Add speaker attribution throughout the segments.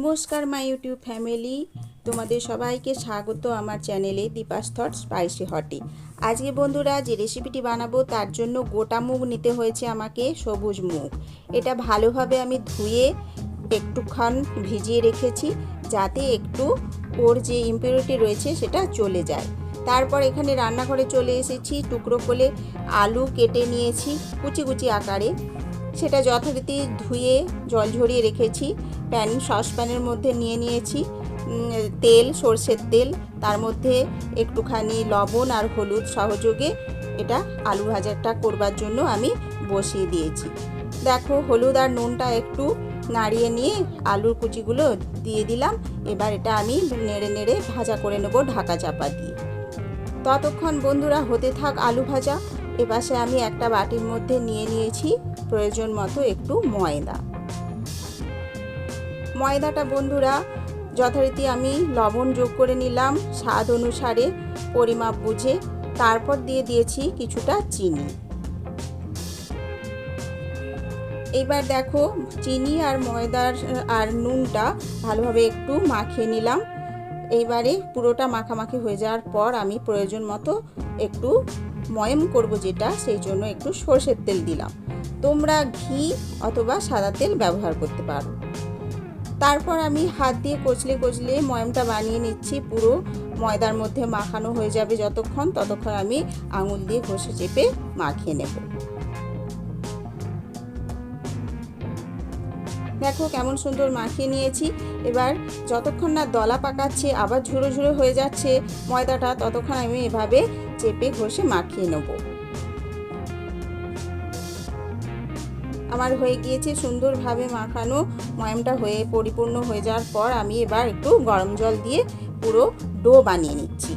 Speaker 1: নমস্কার my YouTube family তোমাদের সবাইকে স্বাগত আমার চ্যানেলে দীপাস থট স্পাইসি হটে আজকে বন্ধুরা যে রেসিপিটি বানাবো, তার জন্য গোটা মুগ নিতে হয়েছে আমাকে সবুজ মুগ এটা ভালোভাবে আমি ধুয়ে একটুক্ষণ ভিজিয়ে রেখেছি, যাতে একটু ওর যে ইম্পিউরিটি রয়েছে, সেটা চলে যায়। তারপর এখানে রান্নাঘরে চলে এসেছি, টুকরো করে আলু কেটে নিয়েছি, কুচি কুচি আকারে। সেটা যথারীতি ধুয়ে জল ঝরিয়ে রেখেছি। প্যান সসপ্যানের মধ্যে নিয়ে নিয়েছি। তেল, সর্ষের তেল, তার মধ্যে একটুখানি লবণ আর হলুদ সহযোগে এটা আলু ভাজাটা করবার জন্য আমি বসিয়ে দিয়েছি। দেখো, হলুদ আর নুনটা একটু নাড়িয়ে নিয়ে আলুর কুচিগুলো দিয়ে দিলাম। এবার এটা আমি নেড়ে নেড়ে ভাজা করে নেব ঢাকা চাপা দিয়ে। ততক্ষণ বন্ধুরা হতে থাক আলু ভাজা। এপাশে আমি একটা বাটির মধ্যে নিয়ে নিয়েছি প্রয়োজন মতো একটু ময়দা। ময়দাটা বন্ধুরা, যথারীতি আমি লবণ যোগ করে নিলাম, স্বাদ অনুসারে পরিমাপ বুঝে তারপর দিয়ে দিয়েছি কিছুটা চিনি। এইবার দেখো, চিনি আর ময়দার, আর নুনটা ভালোভাবে একটু মাখিয়ে নিলাম। এইবারে পুরোটা মাখামাখি হয়ে যাওয়ার পর আমি প্রয়োজন মতো একটু ময়ম করব যেটা, সেই জন্য একটু সর্ষের তেল দিলাম। তোমরা ঘি অথবা সাদা তেল ব্যবহার করতে পারো। তারপর আমি হাত দিয়ে কচলে কচলে ময়মটা বানিয়ে নিচ্ছি, পুরো ময়দার মধ্যে মাখানো হয়ে যাবে যতক্ষণ, ততক্ষণ আমি আঙুল দিয়ে ঘষে চেপে মাখিয়ে নেব। দেখো কেমন সুন্দর মাখিয়ে নিয়েছি। এবার যতক্ষণ না দলা পাকাচ্ছে, আবার ঝুড়ো ঝুড়ো হয়ে যাচ্ছে ময়দাটা, ততক্ষণ আমি এভাবে চেপে ঘষে মাখিয়ে নেব। আমার হয়ে গিয়েছে সুন্দরভাবে মাখানো, ময়মটা হয়ে পরিপূর্ণ হয়ে যাওয়ার পর আমি এবার একটু গরম জল দিয়ে পুরো ডো বানিয়ে নিচ্ছি।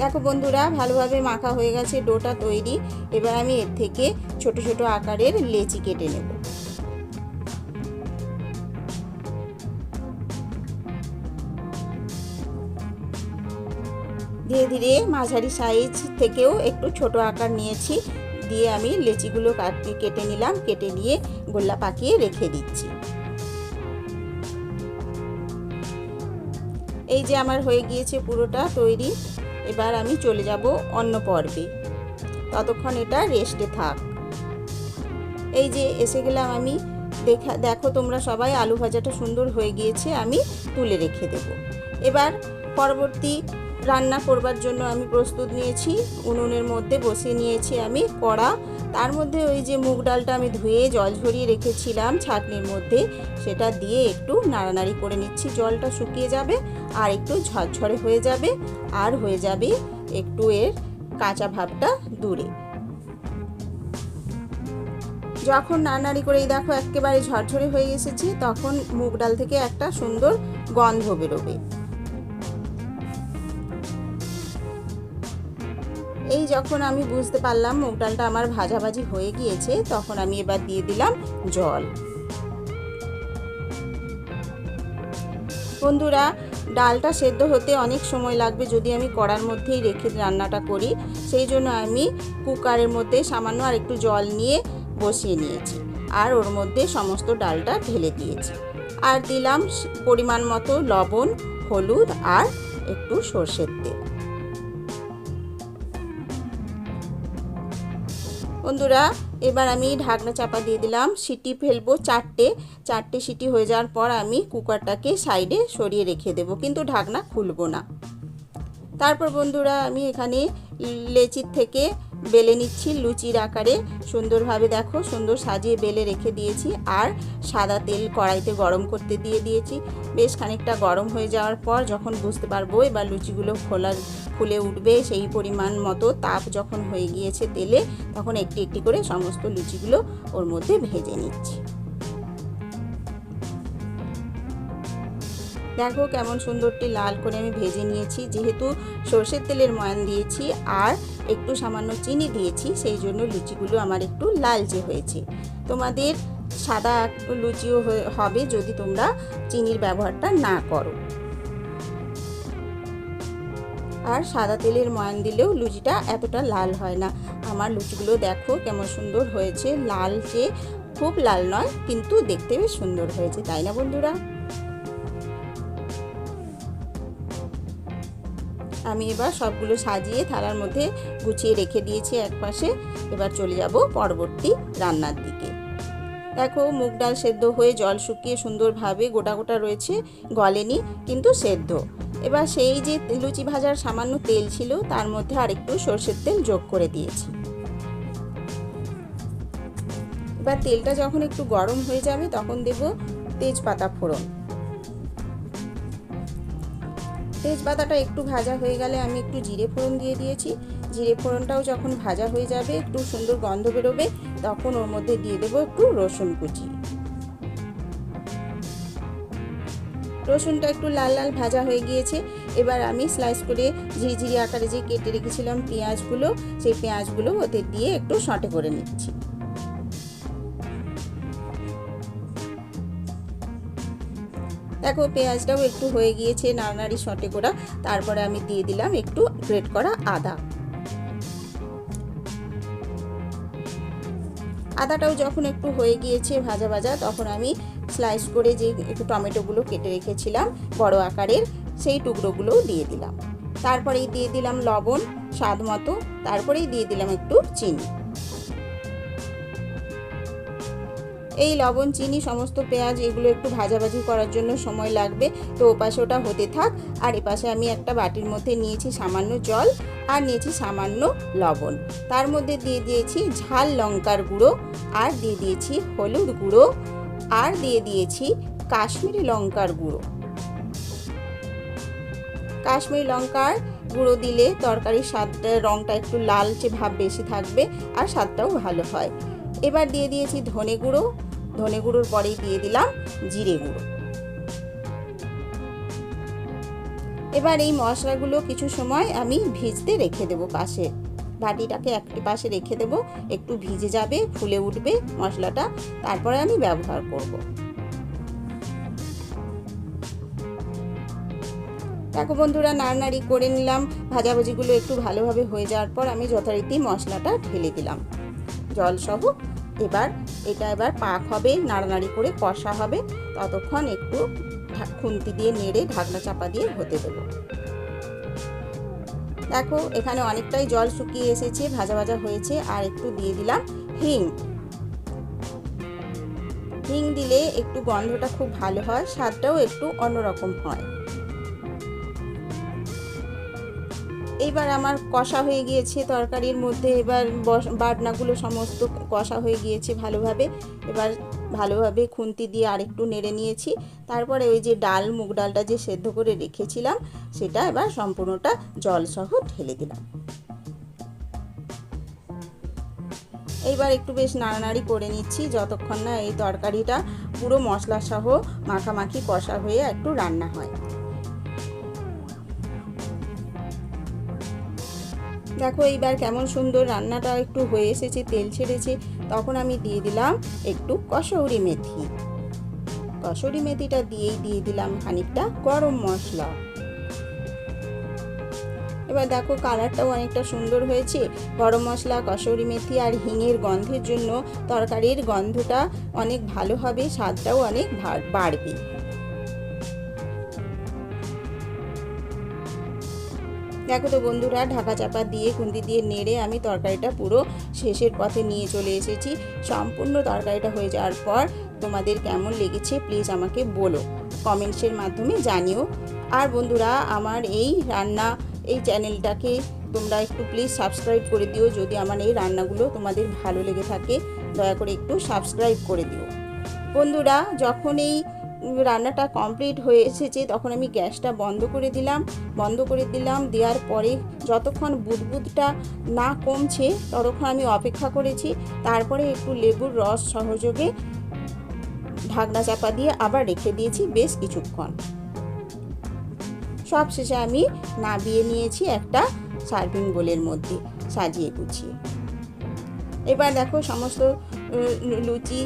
Speaker 1: দেখো বন্ধুরা, ভালোভাবে মাখা হয়ে গেছে, ডোটা তৈরি। এবার আমি এর থেকে ছোট ছোট আকারের লেচি কেটে নেব। ধীরে ধীরে মাঝারি সাইজ থেকেও একটু ছোট আকার নিয়েছি। দিয়ে আমি লেচিগুলো কাটিয়ে কেটে নিলাম, কেটে নিয়ে গোল্লা পাকিয়ে রেখে দিচ্ছি। এই যে আমার হয়ে গিয়েছে পুরোটা তৈরি, এবার আমি চলে যাব অন্য পর্বে। ততক্ষণ এটা রেস্টে থাক। এই যে এসে গেলাম আমি, দেখা, দেখো তোমরা সবাই আলু ভাজাটা সুন্দর হয়ে গিয়েছে, আমি তুলে রেখে দেব। এবার পরবর্তী রান্না করবার জন্য আমি প্রস্তুত নিয়েছি। উনুনের মধ্যে বসিয়ে নিয়েছি আমি কড়া। তার মধ্যে ওই যে মুগ ডালটা আমি ধুয়ে জল ঝরিয়ে রেখেছিলাম ছাঁকনির মধ্যে। সেটা দিয়ে একটু নাড়ানাড়ি করে নিচ্ছি। জলটা শুকিয়ে যাবে আর একটু ঝরঝরে হয়ে যাবে আর হয়ে যাবে একটু এর কাঁচা ভাবটা দূরে। যখন নাড়ানাড়ি করে এই দেখো একেবারে ঝরঝরে হয়ে এসেছে, তখন মুগ ডাল থেকে একটা সুন্দর গন্ধ বেরোবে। যখন আমি বুঝতে পারলাম মুগ ডালটা আমার ভাজাভাজি হয়ে গিয়েছে, তখন আমি এবার দিয়ে দিলাম জল। বন্ধুরা, ডালটা সেদ্ধ হতে অনেক সময় লাগবে যদি আমি কড়ার মধ্যেই রেখে রান্নাটা করি। সেই জন্য আমি কুকারের মধ্যে সামান্য আর একটু জল নিয়ে বসিয়ে নিয়েছি আর ওর মধ্যে সমস্ত ডালটা ঢেলে দিয়েছি। আর দিলাম পরিমাণ মতো লবণ, হলুদ আর একটু সর্ষের তেল। বন্ধুরা, এবার আমি ঢাকনা চাপা দিয়ে দিলাম, সিটি ফেলব চারটে। চারটে সিটি হয়ে যাওয়ার পর আমি কুকারটাকে সাইডে সরিয়ে রেখে দেব, কিন্তু ঢাকনা খুলবো না। তারপর বন্ধুরা, আমি এখানে লেচির থেকে বেলে নিচ্ছি লুচির আকারে। সুন্দরভাবে দেখো, সুন্দর সাজিয়ে বেলে রেখে দিয়েছি। আর সাদা তেল কড়াইতে গরম করতে দিয়ে দিয়েছি। বেশ খানিকটা গরম হয়ে যাওয়ার পর যখন বুঝতে পারব এবার লুচিগুলো খোলা ফুলে উঠবে সেই পরিমাণ মতো তাপ যখন হয়ে গিয়েছে তেলে, তখন একটি একটি করে সমস্ত লুচিগুলো ওর মধ্যে ভেজে নিচ্ছি। দেখো কেমন সুন্দরটি লাল করে আমি ভেজে নিয়েছি। যেহেতু সর্ষের তেলের ময়ান দিয়েছি, আর একটু সামান্য চিনি দিয়েছি, সেই জন্য লুচিগুলো আমার একটু লালচে হয়েছে। তোমাদের সাদা লুচিও হবে যদি তোমরা চিনির ব্যবহারটা না করো। আর সাদা তেলের ময়ান দিলেও লুচিটা এতটা লাল হয় না। আমার লুচিগুলো দেখো কেমন সুন্দর হয়েছে, লালচে, খুব লাল নয়, কিন্তু দেখতে বেশ সুন্দর হয়েছে, তাই না বন্ধুরা? আমি এবার সবগুলো সাজিয়ে থালার মধ্যে গুছিয়ে রেখে দিয়েছি এক পাশে। এবার চলে যাব পরবর্তী রান্নার দিকে। দেখো, মুগ ডাল সেদ্ধ হয়ে জল শুকিয়ে সুন্দরভাবে গোটা গোটা রয়েছে, গলেনি, কিন্তু সেদ্ধ। এবার সেই যে লুচি ভাজার সামান্য তেল ছিল, তার মধ্যে আরেকটু সর্ষের তেল যোগ করে দিয়েছি। এবার তেলটা যখন একটু গরম হয়ে যাবে, তখন দেব তেজপাতা ফোড়ন। তেজপাতাটা একটু ভাজা হয়ে গেলে আমি একটু জিরে ফোড়ন দিয়ে দিয়েছি। জিরে ফোড়নটাও যখন ভাজা হয়ে যাবে, একটু সুন্দর গন্ধ বেরোবে, তখন ওর মধ্যে দিয়ে দেবো একটু রসুন কুচি। রসুনটা একটু লাল লাল ভাজা হয়ে গিয়েছে। এবার আমি স্লাইস করে ঝিরিঝিরি আকারে যে কেটে রেখেছিলাম পেঁয়াজগুলো, সেই পেঁয়াজগুলো ওতে দিয়ে একটু সঁটে করে নিচ্ছি। দেখো পেঁয়াজটাও একটু হয়ে গিয়েছে নাড়ানাড়ি শটে করা তারপরে আমি দিয়ে দিলাম একটু গ্রেট করা আদা। আদাটাও যখন একটু হয়ে গিয়েছে ভাজা ভাজা, তখন আমি স্লাইস করে যে একটু টমেটোগুলো কেটে রেখেছিলাম বড় আকারের, সেই টুকরোগুলোও দিয়ে দিলাম। তারপরেই দিয়ে দিলাম লবণ স্বাদ মতো, তারপরেই দিয়ে দিলাম একটু চিনি। এই লবণ, চিনি, সমস্ত পেঁয়াজ, এগুলো একটু ভাজাভাজি করার জন্য সময় লাগবে। তো ওপাশে ওটা হতে থাক। আর এপাশে আমি একটা বাটির মধ্যে নিয়েছি সামান্য জল আর নিয়েছি সামান্য লবণ। তার মধ্যে দিয়ে দিয়েছি ঝাল লঙ্কার গুঁড়ো আর দিয়ে দিয়েছি হলুদ গুঁড়ো আর দিয়ে দিয়েছি কাশ্মীরি লঙ্কার গুঁড়ো। কাশ্মীরি লঙ্কার গুঁড়ো দিলে তরকারির স্বাদটা রঙটা একটু লালচে ভাব বেশি থাকবে আর স্বাদটাও ভালো হয়। এবার দিয়ে দিয়েছি ধনে গুঁড়ো। ধনে গুঁড়োর পরেই দিয়ে দিলাম জিরে গুঁড়ো। এবার এই মশলাগুলো কিছু সময় আমি ভিজতে রেখে দেবো পাশে। বাটিটাকে একটি পাশে রেখে দেবো। একটু ভিজে যাবে, ফুলে উঠবে মশলাটা। তারপরে আমি ব্যবহার করব। দেখো বন্ধুরা, নাড়নাড়ি করে নিলাম। ভাজাভাজিগুলো একটু ভালোভাবে হয়ে যাওয়ার পর আমি যথারীতি মশলাটা ঢেলে দিলাম। জল সহ এবার এটা এবার পাক হবে, নাড়ানাড়ি করে কষা হবে। ততক্ষণ একটু খুন্তি দিয়ে নেড়ে ঢাকনা চাপা দিয়ে হতে দেবো। দেখো, এখানে অনেকটাই জল শুকিয়ে এসেছে, ভাজা ভাজা হয়েছে। আর একটু দিয়ে দিলাম হিং। হিং দিলে একটু গন্ধটা খুব ভালো হয়, স্বাদটাও একটু অন্যরকম হয়। এইবার আমার কষা হয়ে গিয়েছে তরকারির মধ্যে, এবার বাটনাগুলো সমস্ত কষা হয়ে গিয়েছে ভালোভাবে। এবার ভালোভাবে খুন্তি দিয়ে আরেকটু নেড়ে নিয়েছি। তারপরে ওই যে ডাল, মুগ ডালটা যে সেদ্ধ করে রেখেছিলাম, সেটা এবার সম্পূর্ণটা জলসহ ঢেলে দিলাম। এইবার একটু বেশ নাড়ানাড়ি করে নিচ্ছি, যতক্ষণ না এই তরকারিটা পুরো মশলা সহ মাখামাখি কষা হয়ে একটু রান্না হয়। দেখো এইবার কেমন সুন্দর রান্নাটা একটু হয়ে এসেছে, তেল ছেড়েছে। তখন আমি দিয়ে দিলাম একটু কসৌরি মেথি। কসৌরি মেথিটা দিয়েই দিয়ে দিলাম খানিকটা গরম মশলা। এবার দেখো কালারটাও অনেকটা সুন্দর হয়েছে। গরম মশলা, কসৌরি মেথি আর হিঙের গন্ধের জন্য তরকারির গন্ধটা অনেক ভালো হবে, স্বাদটাও অনেক বাড়বে। দেখো তো বন্ধুরা, ঢাকা চাপা দিয়ে খুন্তি দিয়ে নেড়ে আমি তরকারিটা পুরো শেষের পথে নিয়ে চলে এসেছি। সম্পূর্ণ তরকারিটা হয়ে যাওয়ার পর তোমাদের কেমন লেগেছে প্লিজ আমাকে বলো। কমেন্টসের মাধ্যমে জানিও। আর বন্ধুরা, আমার এই রান্না, এই চ্যানেলটাকে তোমরা একটু প্লিজ সাবস্ক্রাইব করে দিও। যদি আমার এই রান্নাগুলো তোমাদের ভালো লেগে থাকে, দয়া করে একটু সাবস্ক্রাইব করে দিও। বন্ধুরা, যখন এই রান্নাটা কমপ্লিট হয়ে এসেছে, তখন আমি গ্যাসটা বন্ধ করে দিলাম। বন্ধ করে দিলাম, দেওয়ার পরে যতক্ষণ বুদবুদটা না কমছে, ততক্ষণ আমি অপেক্ষা করেছি। তারপরে একটু লেবুর রস সহযোগে ঢাকনা চাপা দিয়ে আবার রেখে দিয়েছি বেশ কিছুক্ষণ। সব শেষে আমি নাবিয়ে নিয়েছি একটা সার্ভিং বোলের মধ্যে সাজিয়ে গুছিয়ে। এবার দেখো সমস্ত লুচি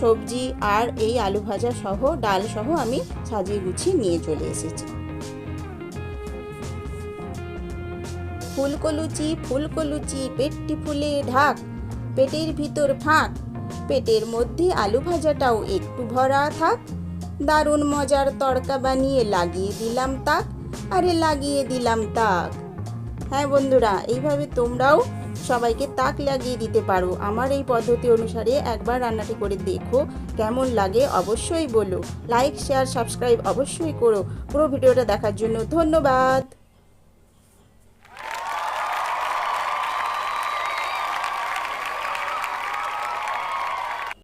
Speaker 1: সবজি আর এই আলু ভাজা সহ, ডাল সহ আমি সাজিয়ে গুছিয়ে নিয়ে চলে এসেছি। ফুলকলুচি ফুলকলুচি, পেটটি ফুলে ঢাক, পেটের ভিতর ফাঁক, পেটের মধ্যে আলু ভাজাটাও একটু ভরা থাক, দারুণ মজার তড়কা বানিয়ে লাগিয়ে দিলাম তাক, আরে লাগিয়ে দিলাম তাক। হ্যাঁ বন্ধুরা, এইভাবে তোমরাও সবাইকে তাক লাগিয়ে দিতে পারো। আমার এই পদ্ধতি অনুসারে একবার রান্নাটি করে দেখো, কেমন লাগে অবশ্যই বলো। লাইক শেয়ার সাবস্ক্রাইব অবশ্যই করো। পুরো ভিডিওটা দেখার জন্য ধন্যবাদ।